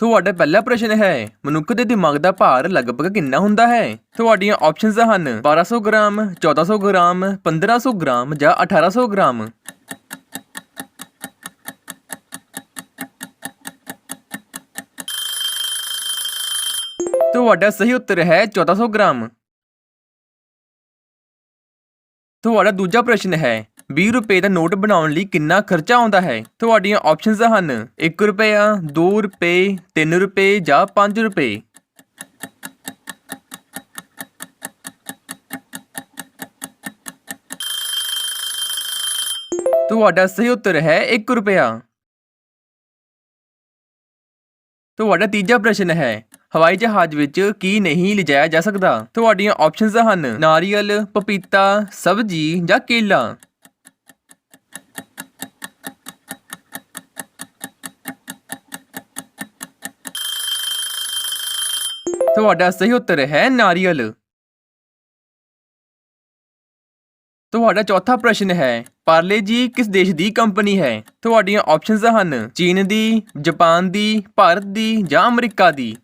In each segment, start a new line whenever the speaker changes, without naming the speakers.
ਤੁਹਾਡਾ ਪਹਿਲਾ ਪ੍ਰਸ਼ਨ ਹੈ, ਮਨੁੱਖ ਦੇ ਦਿਮਾਗ ਦਾ ਭਾਰ ਲਗਭਗ ਕਿੰਨਾ ਹੁੰਦਾ ਹੈ? ਤੁਹਾਡੀਆਂ ਆਪਸ਼ਨਸ ਹਨ 1200 ਗ੍ਰਾਮ 1400 ਗ੍ਰਾਮ 1500 ਗ੍ਰਾਮ ਜਾਂ 1800 ਗ੍ਰਾਮ। ਤੁਹਾਡਾ ਸਹੀ ਉੱਤਰ ਹੈ 1400 ਗ੍ਰਾਮ। ਤੁਹਾਡਾ ਦੂਜਾ ਪ੍ਰਸ਼ਨ ਹੈ 20 ਰੁਪਏ ਦਾ ਨੋਟ ਬਣਾਉਣ ਲਈ ਕਿੰਨਾ ਖਰਚਾ ਆਉਂਦਾ ਹੈ? ਤੁਹਾਡੀਆਂ ਆਪਸ਼ਨਸ ਹਨ 1 ਰੁਪਿਆ 2 ਰੁਪਏ 3 ਰੁਪਏ ਜਾਂ 5 ਰੁਪਏ। ਤੁਹਾਡਾ ਸਹੀ ਉੱਤਰ ਹੈ 1 ਰੁਪਿਆ ਤੁਹਾਡਾ ਤੀਜਾ ਪ੍ਰਸ਼ਨ ਹੈ, ਹਵਾਈ ਜਹਾਜ਼ ਵਿੱਚ ਕੀ ਨਹੀਂ ਲਿਜਾਇਆ ਜਾ ਸਕਦਾ? ਤੁਹਾਡੀਆਂ ਆਪਸ਼ਨਸ ਹਨ, ਨਾਰੀਅਲ, ਪਪੀਤਾ, ਸਬਜ਼ੀ ਜਾਂ ਕੇਲਾ। ਤੁਹਾਡਾ ਸਹੀ ਉੱਤਰ ਹੈ ਨਾਰੀਅਲ। ਤੁਹਾਡਾ ਚੌਥਾ ਪ੍ਰਸ਼ਨ ਹੈ, ਪਾਰਲੇ ਜੀ ਕਿਸ ਦੇਸ਼ ਦੀ ਕੰਪਨੀ ਹੈ? ਤੁਹਾਡੀਆਂ ਆਪਸ਼ਨਸ ਹਨ, ਚੀਨ ਦੀ, ਜਾਪਾਨ ਦੀ, ਭਾਰਤ ਦੀ ਜਾਂ ਅਮਰੀਕਾ ਦੀ।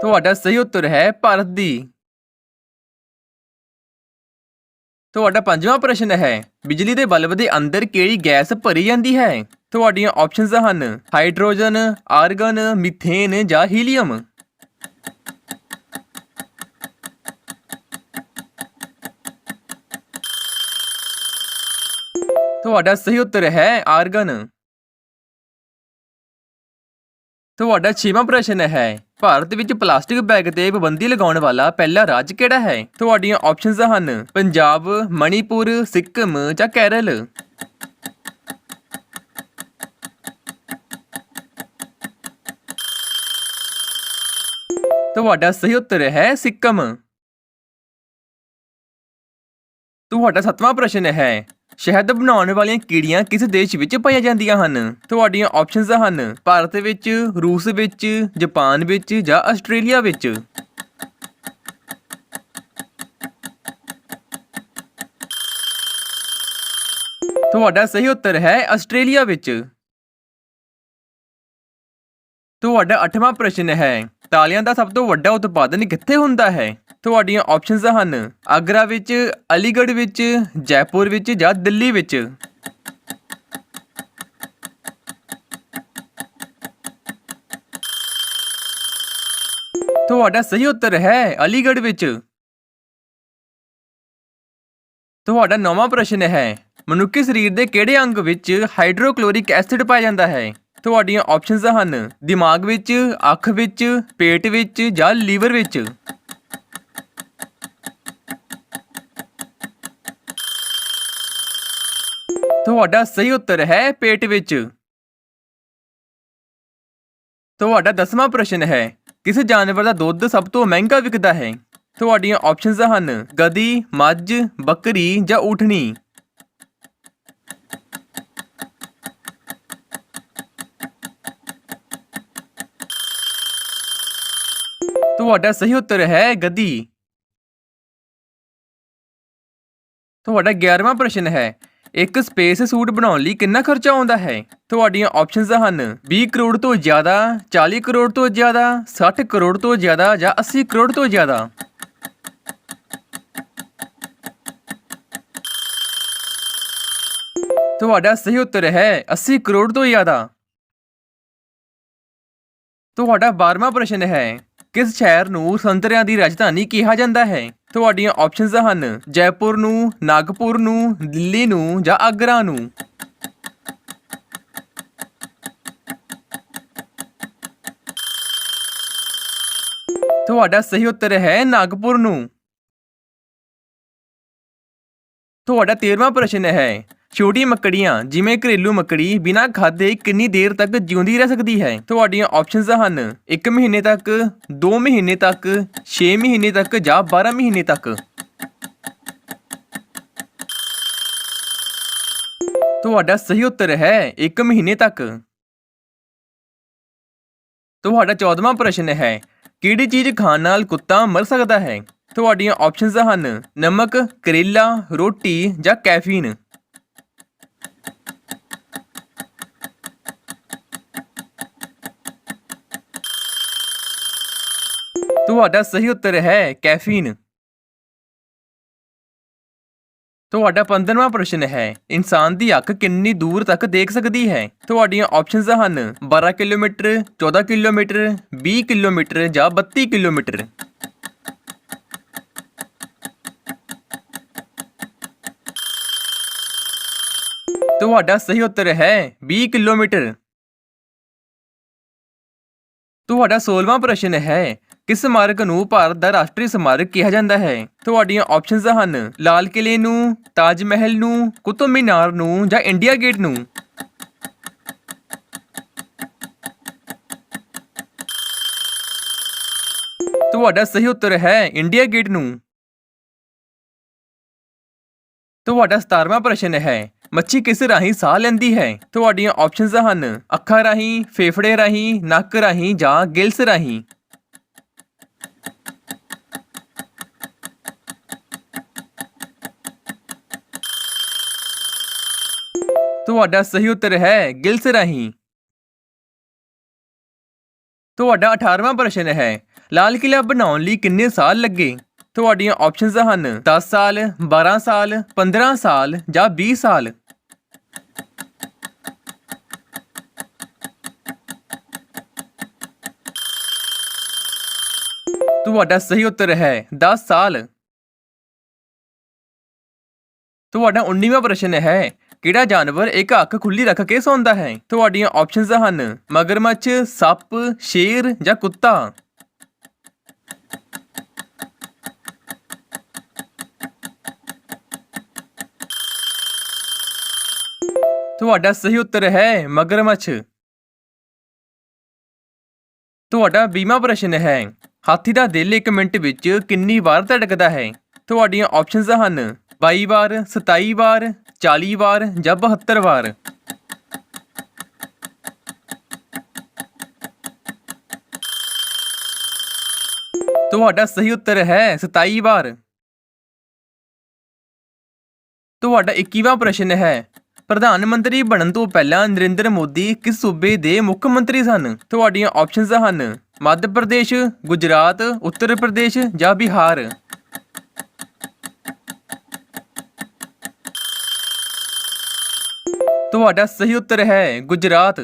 ਤੁਹਾਡਾ ਸਹੀ ਉੱਤਰ ਹੈ ਭਾਰਤ ਦੀ। ਤੁਹਾਡਾ ਪੰਜਵਾਂ ਪ੍ਰਸ਼ਨ ਹੈ, ਬਿਜਲੀ ਦੇ ਬਲਬ ਦੇ ਅੰਦਰ ਕਿਹੜੀ ਗੈਸ ਭਰੀ ਜਾਂਦੀ ਹੈ? ਤੁਹਾਡੀਆਂ ਆਪਸ਼ਨਸ ਹਨ, ਹਾਈਡਰੋਜਨ, ਆਰਗਨ, ਮੀਥੇਨ ਜਾਂ ਹੀਲੀਅਮ। ਤੁਹਾਡਾ ਸਹੀ ਉੱਤਰ ਹੈ, ਆਰਗਨ। ਤੁਹਾਡਾ ਛੇਵਾਂ ਪ੍ਰਸ਼ਨ ਹੈ ਭਾਰਤ ਵਿੱਚ ਪਲਾਸਟਿਕ ਬੈਗ ਤੇ ਪਾਬੰਦੀ ਲਗਾਉਣ ਵਾਲਾ ਪਹਿਲਾ ਰਾਜ ਕਿਹੜਾ ਹੈ? ਤੁਹਾਡੀਆਂ ਆਪਸ਼ਨਸ ਹਨ ਪੰਜਾਬ, ਮਣੀਪੁਰ, ਸਿੱਕਮ ਜਾਂ ਕੇਰਲ। ਤੁਹਾਡਾ ਸਹੀ ਉੱਤਰ ਹੈ ਸਿੱਕਮ। ਤੁਹਾਡਾ ਸੱਤਵਾਂ ਪ੍ਰਸ਼ਨ ਹੈ ਸ਼ਹਿਦ ਬਣਾਉਣ ਵਾਲੀਆਂ ਕੀੜੀਆਂ ਕਿਸ ਦੇਸ਼ ਵਿੱਚ ਪਾਈਆਂ ਜਾਂਦੀਆਂ ਹਨ? ਤੁਹਾਡੀਆਂ ਆਪਸ਼ਨਸ ਹਨ, ਭਾਰਤ ਵਿੱਚ, ਰੂਸ ਵਿੱਚ, ਜਾਪਾਨ ਵਿੱਚ ਜਾਂ ਆਸਟ੍ਰੇਲੀਆ ਵਿੱਚ। ਤੁਹਾਡਾ ਸਹੀ ਉੱਤਰ ਹੈ ਆਸਟ੍ਰੇਲੀਆ ਵਿੱਚ। ਤੁਹਾਡਾ ਅੱਠਵਾਂ ਪ੍ਰਸ਼ਨ ਹੈ, ਤਾਲਿਆਂ ਦਾ ਸਭ ਤੋਂ ਵੱਡਾ ਉਤਪਾਦਨ ਕਿੱਥੇ ਹੁੰਦਾ ਹੈ? ਤੁਹਾਡੀਆਂ ਆਪਸ਼ਨਸ ਹਨ, ਆਗਰਾ ਵਿੱਚ, ਅਲੀਗੜ੍ਹ ਵਿੱਚ, ਜੈਪੁਰ ਵਿੱਚ ਜਾਂ ਦਿੱਲੀ ਵਿੱਚ। ਤੁਹਾਡਾ ਸਹੀ ਉੱਤਰ ਹੈ, ਅਲੀਗੜ੍ਹ ਵਿੱਚ। ਤੁਹਾਡਾ ਨੌਵਾਂ ਪ੍ਰਸ਼ਨ ਹੈ, ਮਨੁੱਖੀ ਸਰੀਰ ਦੇ ਕਿਹੜੇ ਅੰਗ ਵਿੱਚ ਹਾਈਡਰੋਕਲੋਰਿਕ ਐਸਿਡ ਪਾਇਆ ਜਾਂਦਾ ਹੈ? ਤੁਹਾਡੀਆਂ ਆਪਸ਼ਨਸ ਹਨ। ਦਿਮਾਗ ਵਿੱਚ, ਅੱਖ ਵਿੱਚ, ਪੇਟ ਵਿੱਚ ਜਾਂ ਲੀਵਰ ਵਿੱਚ। ਤੁਹਾਡਾ ਸਹੀ ਉੱਤਰ ਹੈ ਪੇਟ ਵਿੱਚ। ਤੁਹਾਡਾ ਦਸਵਾਂ ਪ੍ਰਸ਼ਨ ਹੈ, ਕਿਸ ਜਾਨਵਰ ਦਾ ਦੁੱਧ ਸਭ ਤੋਂ ਮਹਿੰਗਾ ਵਿਕਦਾ ਹੈ? ਤੁਹਾਡੀਆਂ ਆਪਸ਼ਨਸ ਹਨ ਗਧੀ ਮੱਝ, ਬੱਕਰੀ ਜਾਂ ਊਠਣੀ। ਤੁਹਾਡਾ ਸਹੀ ਉੱਤਰ ਹੈ ਗੱਦੀ। ਤੁਹਾਡਾ 11ਵਾਂ ਪ੍ਰਸ਼ਨ ਹੈ, ਇੱਕ ਸਪੇਸ ਸੂਟ ਬਣਾਉਣ ਲਈ ਕਿੰਨਾ ਖਰਚਾ ਆਉਂਦਾ ਹੈ? ਤੁਹਾਡੀਆਂ ਆਪਸ਼ਨਸ ਹਨ 20 ਕਰੋੜ ਤੋਂ ਜ਼ਿਆਦਾ 40 ਕਰੋੜ ਤੋਂ ਜ਼ਿਆਦਾ 60 ਕਰੋੜ ਤੋਂ ਜ਼ਿਆਦਾ ਜਾਂ 80 ਕਰੋੜ ਤੋਂ ਜ਼ਿਆਦਾ। ਤੁਹਾਡਾ ਸਹੀ ਉੱਤਰ ਹੈ 80 ਕਰੋੜ ਤੋਂ ਜ਼ਿਆਦਾ। ਤੁਹਾਡਾ 12ਵਾਂ ਪ੍ਰਸ਼ਨ ਹੈ ਕਿਸ ਸ਼ਹਿਰ ਨੂੰ ਸੰਤਰਿਆਂ ਦੀ ਰਾਜਧਾਨੀ ਕਿਹਾ ਜਾਂਦਾ ਹੈ? ਤੁਹਾਡੀਆਂ ਆਪਸ਼ਨਸ ਹਨ, ਜੈਪੁਰ ਨੂੰ, ਨਾਗਪੁਰ ਨੂੰ, ਦਿੱਲੀ ਨੂੰ ਜਾਂ ਆਗਰਾ ਨੂੰ। ਤੁਹਾਡਾ ਸਹੀ ਉੱਤਰ ਹੈ ਨਾਗਪੁਰ ਨੂੰ। ਤੁਹਾਡਾ 13ਵਾਂ ਪ੍ਰਸ਼ਨ ਹੈ ਛੋਟੀ ਮੱਕੜੀਆਂ, ਜਿਵੇਂ ਘਰੇਲੂ ਮੱਕੜੀ, ਬਿਨਾਂ ਖਾਦੇ ਕਿੰਨੀ ਦੇਰ ਤੱਕ ਜਿਉਂਦੀ ਰਹਿ ਸਕਦੀ ਹੈ? ਤੁਹਾਡੀਆਂ ਆਪਸ਼ਨਸ ਹਨ 1 ਮਹੀਨੇ ਤੱਕ 2 ਮਹੀਨੇ ਤੱਕ 6 ਮਹੀਨੇ ਤੱਕ ਜਾਂ 12 ਮਹੀਨੇ ਤੱਕ। ਤੁਹਾਡਾ ਸਹੀ ਉੱਤਰ ਹੈ 1 ਮਹੀਨੇ ਤੱਕ। ਤੁਹਾਡਾ 14ਵਾਂ ਪ੍ਰਸ਼ਨ ਹੈ, ਕਿਹੜੀ ਚੀਜ਼ ਖਾਣ ਨਾਲ ਕੁੱਤਾ ਮਰ ਸਕਦਾ ਹੈ? ਤੁਹਾਡੀਆਂ ਆਪਸ਼ਨਸ ਹਨ, ਨਮਕ, ਕਰੇਲਾ, ਰੋਟੀ ਜਾਂ ਕੈਫੀਨ। ਤੁਹਾਡਾ ਸਹੀ ਉੱਤਰ ਹੈ, ਕੈਫੀਨ। ਤੁਹਾਡਾ 15ਵਾਂ ਪ੍ਰਸ਼ਨ ਹੈ, ਇਨਸਾਨ ਦੀ ਅੱਖ ਕਿੰਨੀ ਦੂਰ ਤੱਕ ਦੇਖ ਸਕਦੀ ਹੈ? ਤੁਹਾਡੀਆਂ ਆਪਸ਼ਨਸ ਹਨ 12 ਕਿਲੋਮੀਟਰ 14 ਕਿਲੋਮੀਟਰ 20 ਕਿਲੋਮੀਟਰ ਜਾਂ 32 ਕਿਲੋਮੀਟਰ। ਤੁਹਾਡਾ ਸਹੀ ਉੱਤਰ ਹੈ 20 ਕਿਲੋਮੀਟਰ। ਤੁਹਾਡਾ 16ਵਾਂ ਪ੍ਰਸ਼ਨ ਹੈ ਕਿਸ ਸਮਾਰਕ ਨੂੰ ਭਾਰਤ ਦਾ ਰਾਸ਼ਟਰੀ ਸਮਾਰਕ ਕਿਹਾ ਜਾਂਦਾ ਹੈ? ਤੁਹਾਡੀਆਂ ਆਪਸ਼ਨਸ ਹਨ, ਲਾਲ ਕਿਲੇ ਨੂੰ, ਤਾਜ ਮਹਿਲ ਨੂੰ, ਕੁਤਬ ਮੀਨਾਰ ਨੂੰ ਜਾਂ ਇੰਡੀਆ ਗੇਟ ਨੂੰ। ਤੁਹਾਡਾ ਸਹੀ ਉੱਤਰ ਹੈ ਇੰਡੀਆ ਗੇਟ ਨੂੰ। ਤੁਹਾਡਾ 17ਵਾਂ ਪ੍ਰਸ਼ਨ ਹੈ, ਮੱਛੀ ਕਿਸ ਰਾਹੀਂ ਸਾਹ ਲੈਂਦੀ ਹੈ? ਤੁਹਾਡੀਆਂ ਆਪਸ਼ਨਸ ਹਨ, ਅੱਖਾਂ ਰਾਹੀਂ, ਫੇਫੜੇ ਰਾਹੀਂ, ਨੱਕ ਰਾਹੀਂ ਜਾਂ ਗਿਲਸ ਰਾਹੀਂ। ਤੁਹਾਡਾ ਸਹੀ ਉੱਤਰ ਹੈ ਗਿਲਸ ਰਾਹੀਂ। ਤੁਹਾਡਾ 18ਵਾਂ ਪ੍ਰਸ਼ਨ ਹੈ, ਲਾਲ ਕਿਲਾ ਬਣਾਉਣ ਲਈ ਕਿੰਨੇ ਸਾਲ ਲੱਗੇ? ਤੁਹਾਡੀਆਂ ਆਪਸ਼ਨਸ ਹਨ 10 ਸਾਲ 12 ਸਾਲ 15 ਸਾਲ ਜਾਂ 20 ਸਾਲ। ਤੁਹਾਡਾ ਸਹੀ ਉੱਤਰ ਹੈ 10 ਸਾਲ। ਤੁਹਾਡਾ 19ਵਾਂ ਪ੍ਰਸ਼ਨ ਹੈ ਕਿਹੜਾ ਜਾਨਵਰ ਇੱਕ ਅੱਖ ਖੁੱਲੀ ਰੱਖ ਕੇ ਸੌਂਦਾ ਹੈ? ਤੁਹਾਡੀਆਂ ਆਪਸ਼ਨਸ ਹਨ ਮਗਰਮੱਛ, ਸੱਪ, ਸ਼ੇਰ ਜਾਂ ਕੁੱਤਾ। ਤੁਹਾਡਾ ਸਹੀ ਉੱਤਰ ਹੈ ਮਗਰਮੱਛ। ਤੁਹਾਡਾ 20ਵਾਂ ਪ੍ਰਸ਼ਨ ਹੈ ਹਾਥੀ ਦਾ ਦਿਲ 1 ਮਿੰਟ ਵਿੱਚ ਕਿੰਨੀ ਵਾਰ ਧੜਕਦਾ ਹੈ? ਤੁਹਾਡੀਆਂ ਆਪਸ਼ਨਸ ਹਨ 22 ਵਾਰ 27 ਵਾਰ 40 ਵਾਰ ਜਾਂ 72 ਵਾਰ? ਤੁਹਾਡਾ ਸਹੀ ਉੱਤਰ ਹੈ 27 ਵਾਰ। ਤੁਹਾਡਾ 21ਵਾਂ ਪ੍ਰਸ਼ਨ ਹੈ, ਪ੍ਰਧਾਨ ਮੰਤਰੀ ਬਣਨ ਤੋਂ ਪਹਿਲਾਂ ਨਰਿੰਦਰ ਮੋਦੀ ਕਿਸ ਸੂਬੇ ਦੇ ਮੁੱਖ ਮੰਤਰੀ ਸਨ? ਤੁਹਾਡੀਆਂ ਆਪਸ਼ਨਸ ਹਨ, ਮੱਧ ਪ੍ਰਦੇਸ਼, ਗੁਜਰਾਤ, ਉੱਤਰ ਪ੍ਰਦੇਸ਼ ਜਾਂ ਬਿਹਾਰ। ਤੁਹਾਡਾ ਸਹੀ ਉੱਤਰ ਹੈ, ਗੁਜਰਾਤ।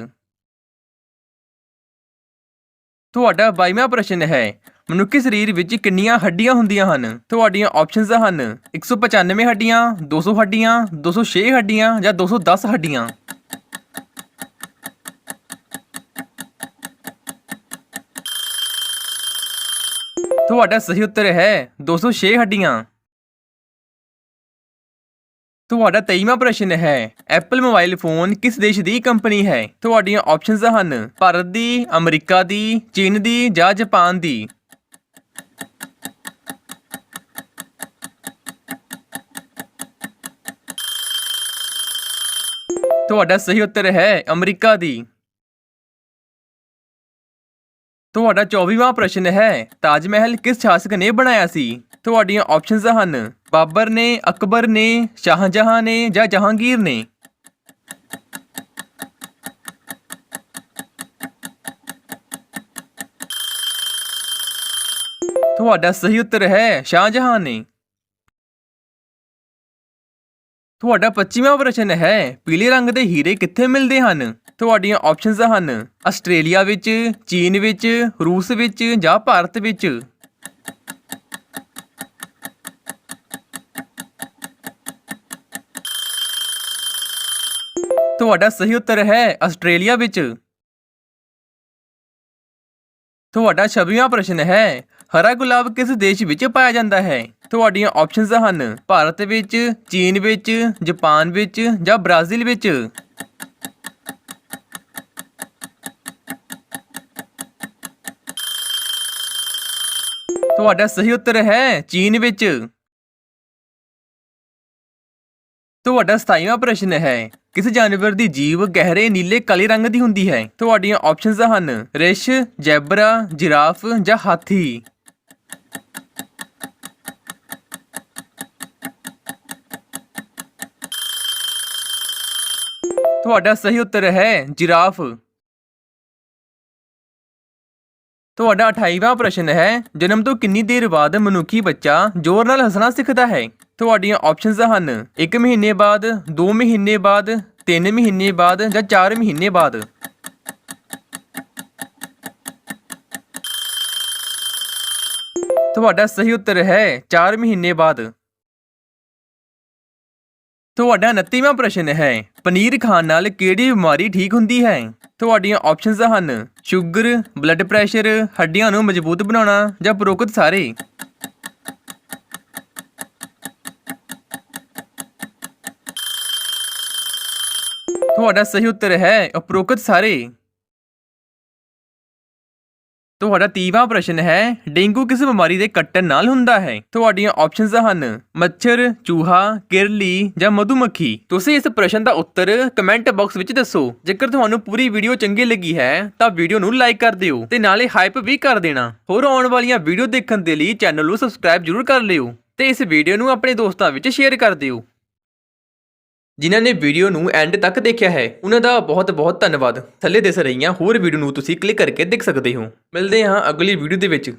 ਤੁਹਾਡਾ 22ਵਾਂ ਪ੍ਰਸ਼ਨ ਹੈ, ਮਨੁੱਖੀ ਸਰੀਰ ਵਿੱਚ ਕਿੰਨੀਆਂ ਹੱਡੀਆਂ ਹੁੰਦੀਆਂ ਹਨ? ਤੁਹਾਡੀਆਂ ਆਪਸ਼ਨਸ ਹਨ 195 ਹੱਡੀਆਂ 200 ਹੱਡੀਆਂ 206 ਹੱਡੀਆਂ ਜਾਂ 210 ਹੱਡੀਆਂ। ਤੁਹਾਡਾ ਸਹੀ ਉੱਤਰ ਹੈ 206 ਹੱਡੀਆਂ। ਤੁਹਾਡਾ 23ਵਾਂ ਪ੍ਰਸ਼ਨ ਹੈ ਐਪਲ ਮੋਬਾਈਲ ਫੋਨ ਕਿਸ ਦੇਸ਼ ਦੀ ਕੰਪਨੀ ਹੈ? ਤੁਹਾਡੀਆਂ ਆਪਸ਼ਨਸ ਹਨ, ਭਾਰਤ ਦੀ, ਅਮਰੀਕਾ ਦੀ, ਚੀਨ ਦੀ ਜਾਂ ਜਾਪਾਨ ਦੀ। ਤੁਹਾਡਾ ਸਹੀ ਉੱਤਰ ਹੈ, ਅਮਰੀਕਾ ਦੀ। ਤੁਹਾਡਾ 24ਵਾਂ ਪ੍ਰਸ਼ਨ ਹੈ, ਤਾਜ ਮਹਿਲ ਕਿਸ ਸ਼ਾਸਕ ਨੇ ਬਣਾਇਆ ਸੀ? ਤੁਹਾਡੀਆਂ ਆਪਸ਼ਨਸ ਹਨ। ਬਾਬਰ ਨੇ, ਅਕਬਰ ਨੇ, ਸ਼ਾਹਜਹਾਂ ਨੇ ਜਾਂ ਜਹਾਂਗੀਰ ਨੇ? ਤੁਹਾਡਾ ਸਹੀ ਉੱਤਰ ਹੈ, ਸ਼ਾਹਜਹਾਂ ਨੇ। ਤੁਹਾਡਾ 25ਵਾਂ ਪ੍ਰਸ਼ਨ ਹੈ, ਪੀਲੇ ਰੰਗ ਦੇ ਹੀਰੇ ਕਿੱਥੇ ਮਿਲਦੇ ਹਨ? ਤੁਹਾਡੀਆਂ ਆਪਸ਼ਨਸ ਹਨ, ਆਸਟ੍ਰੇਲੀਆ ਵਿੱਚ, ਚੀਨ ਵਿੱਚ, ਰੂਸ ਵਿੱਚ ਜਾਂ ਭਾਰਤ ਵਿੱਚ। ਤੁਹਾਡਾ ਸਹੀ ਉੱਤਰ ਹੈ ਆਸਟ੍ਰੇਲੀਆ ਵਿੱਚ। ਤੁਹਾਡਾ 26ਵਾਂ ਪ੍ਰਸ਼ਨ ਹੈ, ਹਰਾ ਗੁਲਾਬ ਕਿਸ ਦੇਸ਼ ਵਿੱਚ ਪਾਇਆ ਜਾਂਦਾ ਹੈ? ਤੁਹਾਡੀਆਂ ਆਪਸ਼ਨਸ ਹਨ, ਭਾਰਤ ਵਿੱਚ, ਚੀਨ ਵਿੱਚ, ਜਾਪਾਨ ਵਿੱਚ ਜਾਂ ਬ੍ਰਾਜ਼ੀਲ ਵਿੱਚ। ਤੁਹਾਡਾ ਸਹੀ ਉੱਤਰ ਹੈ ਚੀਨ ਵਿੱਚ। ਤੁਹਾਡਾ 27ਵਾਂ ਪ੍ਰਸ਼ਨ ਹੈ। ਕਿਸ ਜਾਨਵਰ ਦੀ ਜੀਵ ਗਹਿਰੇ ਨੀਲੇ ਕਾਲੇ ਰੰਗ ਦੀ ਹੁੰਦੀ ਹੈ? ਤੁਹਾਡੀਆਂ ਆਪਸ਼ਨਸ ਹਨ ਰਿਛ ਜੈਬਰਾ, ਜਿਰਾਫ ਜਾਂ ਹਾਥੀ। ਤੁਹਾਡਾ ਸਹੀ ਉੱਤਰ ਹੈ, ਜਿਰਾਫ। ਤੁਹਾਡਾ 28ਵਾਂ ਪ੍ਰਸ਼ਨ ਹੈ, ਜਨਮ ਤੋਂ ਕਿੰਨੀ ਦੇਰ ਬਾਅਦ ਮਨੁੱਖੀ ਬੱਚਾ ਜ਼ੋਰ ਨਾਲ ਹੱਸਣਾ ਸਿੱਖਦਾ ਹੈ? ਤੁਹਾਡੀਆਂ ਆਪਸ਼ਨਸ ਹਨ। 1 ਮਹੀਨੇ ਬਾਅਦ 2 ਮਹੀਨੇ ਬਾਅਦ 3 ਮਹੀਨੇ ਬਾਅਦ ਜਾਂ 4 ਮਹੀਨੇ ਬਾਅਦ। ਤੁਹਾਡਾ ਸਹੀ ਉੱਤਰ ਹੈ 4 ਮਹੀਨੇ ਬਾਅਦ। ਤੁਹਾਡਾ 29ਵਾਂ ਪ੍ਰਸ਼ਨ ਹੈ, ਪਨੀਰ ਖਾਣ ਨਾਲ ਕਿਹੜੀ ਬਿਮਾਰੀ ਠੀਕ ਹੁੰਦੀ ਹੈ? ਤੁਹਾਡੀਆਂ ਆਪਸ਼ਨਸ ਹਨ, ਸ਼ੂਗਰ ਬਲੱਡ ਪ੍ਰੈਸ਼ਰ ਹੱਡੀਆਂ ਨੂੰ ਮਜ਼ਬੂਤ ਬਣਾਉਣਾ ਜਾਂ ਉਪਰੋਕਤ ਸਾਰੇ। ਤੁਹਾਡਾ ਸਹੀ ਉੱਤਰ ਹੈ, ਉਪਰੋਕਤ ਸਾਰੇ। ਤੁਹਾਡਾ 30ਵਾਂ ਪ੍ਰਸ਼ਨ ਹੈ, ਡੇਂਗੂ ਕਿਸ ਬਿਮਾਰੀ ਦੇ ਕੱਟਣ ਨਾਲ ਹੁੰਦਾ ਹੈ? ਤੁਹਾਡੀਆਂ ਆਪਸ਼ਨਸ ਹਨ, ਮੱਛਰ, ਚੂਹਾ, ਕਿਰਲੀ ਜਾਂ ਮਧੂਮੱਖੀ। ਤੁਸੀਂ ਇਸ ਪ੍ਰਸ਼ਨ ਦਾ ਉੱਤਰ ਕਮੈਂਟ ਬਾਕਸ ਵਿੱਚ ਦੱਸੋ। ਜੇਕਰ ਤੁਹਾਨੂੰ ਪੂਰੀ ਵੀਡੀਓ ਚੰਗੀ ਲੱਗੀ ਹੈ, ਤਾਂ ਵੀਡੀਓ ਨੂੰ ਲਾਈਕ ਕਰ ਦਿਓ ਤੇ ਨਾਲੇ ਹਾਈਪ ਵੀ ਕਰ ਦੇਣਾ। ਹੋਰ ਆਉਣ ਵਾਲੀਆਂ ਵੀਡੀਓ ਦੇਖਣ ਦੇ ਲਈ ਚੈਨਲ ਨੂੰ ਸਬਸਕ੍ਰਾਈਬ ਜ਼ਰੂਰ ਕਰ ਲਿਓ ਤੇ ਇਸ ਵੀਡੀਓ ਨੂੰ ਆਪਣੇ ਦੋਸਤਾਂ ਵਿੱਚ ਸ਼ੇਅਰ ਕਰ ਦਿਓ। ਜਿਨ੍ਹਾਂ ਨੇ ਵੀਡੀਓ ਨੂੰ ਐਂਡ ਤੱਕ ਦੇਖਿਆ ਹੈ, ਉਹਨਾਂ ਦਾ ਬਹੁਤ ਬਹੁਤ ਧੰਨਵਾਦ। ਥੱਲੇ ਦਿਸ ਰਹੀਆਂ ਹੋਰ ਵੀਡੀਓ ਨੂੰ ਤੁਸੀਂ ਕਲਿੱਕ ਕਰਕੇ ਦੇਖ ਸਕਦੇ ਹੋ। ਮਿਲਦੇ ਹਾਂ ਅਗਲੀ ਵੀਡੀਓ ਦੇ ਵਿੱਚ।